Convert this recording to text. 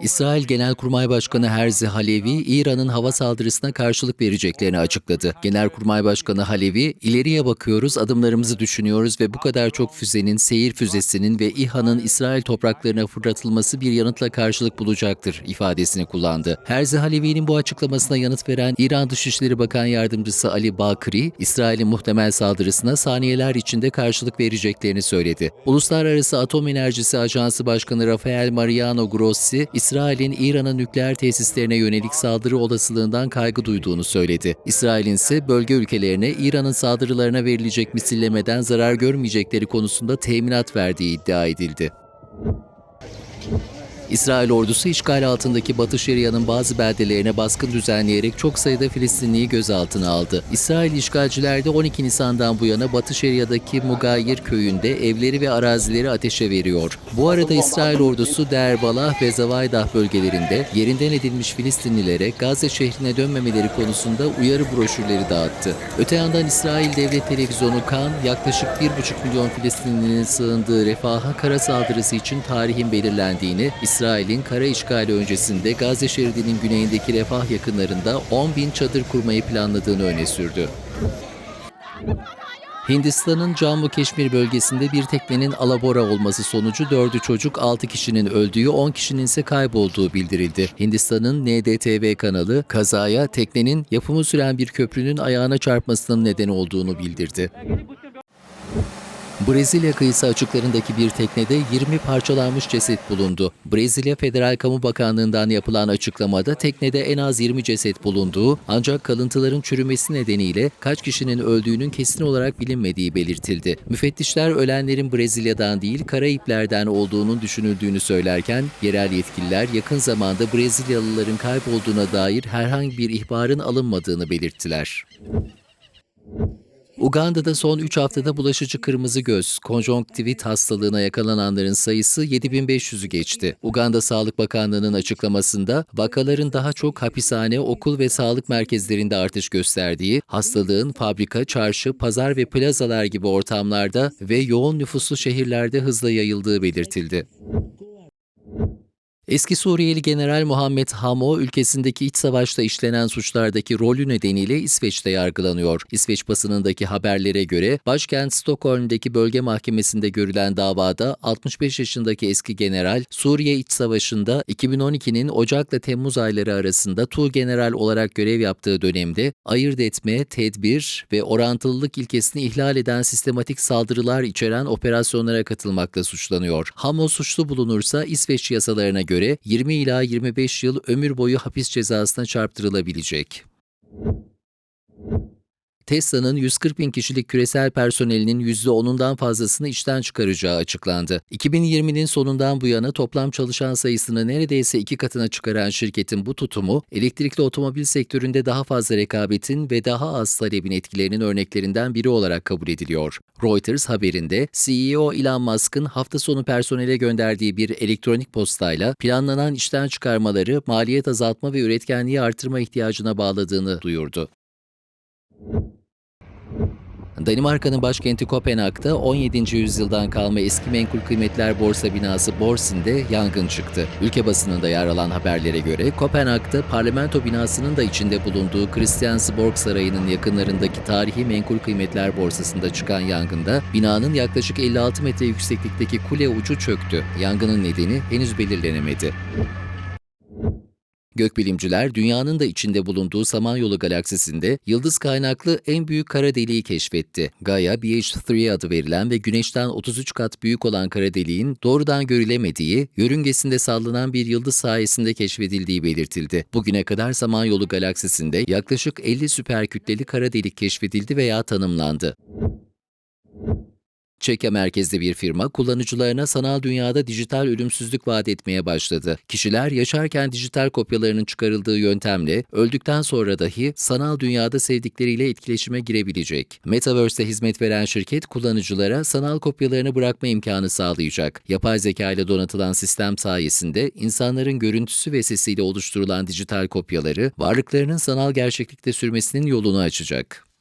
İsrail Genelkurmay Başkanı Herzi Halevi, İran'ın hava saldırısına karşılık vereceklerini açıkladı. Genelkurmay Başkanı Halevi, ileriye bakıyoruz, adımlarımızı düşünüyoruz ve bu kadar çok füzenin, seyir füzesinin ve İHA'nın İsrail topraklarına fırlatılması bir yanıtla karşılık bulacaktır ifadesini kullandı. Herzi Halevi'nin bu açıklamasına yanıt veren İran Dışişleri Bakan Yardımcısı Ali Bakri, İsrail'in muhtemel saldırısına saniyeler içinde karşılık vereceklerini söyledi. Uluslararası Atom Enerjisi Ajansı Başkanı Rafael Mariano Grossi, İsrail'in İran'ın nükleer tesislerine yönelik saldırı olasılığından kaygı duyduğunu söyledi. İsrail'in ise bölge ülkelerine İran'ın saldırılarına verilecek misillemeden zarar görmeyecekleri konusunda teminat verdiği iddia edildi. İsrail ordusu işgal altındaki Batı Şeria'nın bazı beldelerine baskın düzenleyerek çok sayıda Filistinliyi gözaltına aldı. İsrail işgalciler de 12 Nisan'dan bu yana Batı Şeria'daki Mugayir köyünde evleri ve arazileri ateşe veriyor. Bu arada İsrail ordusu Derbalah ve Zavaydah bölgelerinde yerinden edilmiş Filistinlilere Gazze şehrine dönmemeleri konusunda uyarı broşürleri dağıttı. Öte yandan İsrail Devlet Televizyonu Kan yaklaşık 1,5 milyon Filistinlinin sığındığı refaha kara saldırısı için tarihin belirlendiğini, İsrail'in kara işgali öncesinde Gazze şeridinin güneyindeki refah yakınlarında 10 bin çadır kurmayı planladığını öne sürdü. Hindistan'ın Cammu Keşmir bölgesinde bir teknenin alabora olması sonucu 4'ü çocuk 6 kişinin öldüğü 10 kişinin ise kaybolduğu bildirildi. Hindistan'ın NDTV kanalı kazaya teknenin yapımı süren bir köprünün ayağına çarpmasının neden olduğunu bildirdi. Brezilya kıyısı açıklarındaki bir teknede 20 parçalanmış ceset bulundu. Brezilya Federal Kamu Bakanlığı'ndan yapılan açıklamada teknede en az 20 ceset bulunduğu ancak kalıntıların çürümesi nedeniyle kaç kişinin öldüğünün kesin olarak bilinmediği belirtildi. Müfettişler ölenlerin Brezilya'dan değil Karayipler'den olduğunun düşünüldüğünü söylerken yerel yetkililer yakın zamanda Brezilyalıların kaybolduğuna dair herhangi bir ihbarın alınmadığını belirttiler. Uganda'da son 3 haftada bulaşıcı kırmızı göz, konjonktivit hastalığına yakalananların sayısı 7500'ü geçti. Uganda Sağlık Bakanlığı'nın açıklamasında vakaların daha çok hapishane, okul ve sağlık merkezlerinde artış gösterdiği, hastalığın fabrika, çarşı, pazar ve plazalar gibi ortamlarda ve yoğun nüfuslu şehirlerde hızla yayıldığı belirtildi. Eski Suriyeli General Muhammed Hamo, ülkesindeki iç savaşta işlenen suçlardaki rolü nedeniyle İsveç'te yargılanıyor. İsveç basınındaki haberlere göre başkent Stockholm'deki bölge mahkemesinde görülen davada 65 yaşındaki eski general Suriye İç Savaşı'nda 2012'nin Ocak'la Temmuz ayları arasında Tuğgeneral olarak görev yaptığı dönemde ayırt etme, tedbir ve orantılılık ilkesini ihlal eden sistematik saldırılar içeren operasyonlara katılmakla suçlanıyor. Hamo suçlu bulunursa İsveç yasalarına göre 20 ila 25 yıl ömür boyu hapis cezasına çarptırılabilecek. Tesla'nın 140 bin kişilik küresel personelinin %10'undan fazlasını işten çıkaracağı açıklandı. 2020'nin sonundan bu yana toplam çalışan sayısını neredeyse iki katına çıkaran şirketin bu tutumu, elektrikli otomobil sektöründe daha fazla rekabetin ve daha az talebin etkilerinin örneklerinden biri olarak kabul ediliyor. Reuters haberinde CEO Elon Musk'ın hafta sonu personele gönderdiği bir elektronik postayla planlanan işten çıkarmaları maliyet azaltma ve üretkenliği artırma ihtiyacına bağladığını duyurdu. Danimarka'nın başkenti Kopenhag'da 17. yüzyıldan kalma eski menkul kıymetler borsa binası Borsin'de yangın çıktı. Ülke basınında yer alan haberlere göre Kopenhag'da parlamento binasının da içinde bulunduğu Christiansborg Sarayı'nın yakınlarındaki tarihi menkul kıymetler borsasında çıkan yangında binanın yaklaşık 56 metre yükseklikteki kule ucu çöktü. Yangının nedeni henüz belirlenemedi. Gökbilimciler dünyanın da içinde bulunduğu Samanyolu galaksisinde yıldız kaynaklı en büyük kara deliği keşfetti. Gaia BH3 adı verilen ve Güneş'ten 33 kat büyük olan kara deliğin doğrudan görülemediği, yörüngesinde sallanan bir yıldız sayesinde keşfedildiği belirtildi. Bugüne kadar Samanyolu galaksisinde yaklaşık 50 süperkütleli kara delik keşfedildi veya tanımlandı. Çekya merkezli bir firma kullanıcılarına sanal dünyada dijital ölümsüzlük vaat etmeye başladı. Kişiler yaşarken dijital kopyalarının çıkarıldığı yöntemle öldükten sonra dahi sanal dünyada sevdikleriyle etkileşime girebilecek. Metaverse'e hizmet veren şirket kullanıcılara sanal kopyalarını bırakma imkanı sağlayacak. Yapay zeka ile donatılan sistem sayesinde insanların görüntüsü ve sesiyle oluşturulan dijital kopyaları varlıklarının sanal gerçeklikte sürmesinin yolunu açacak.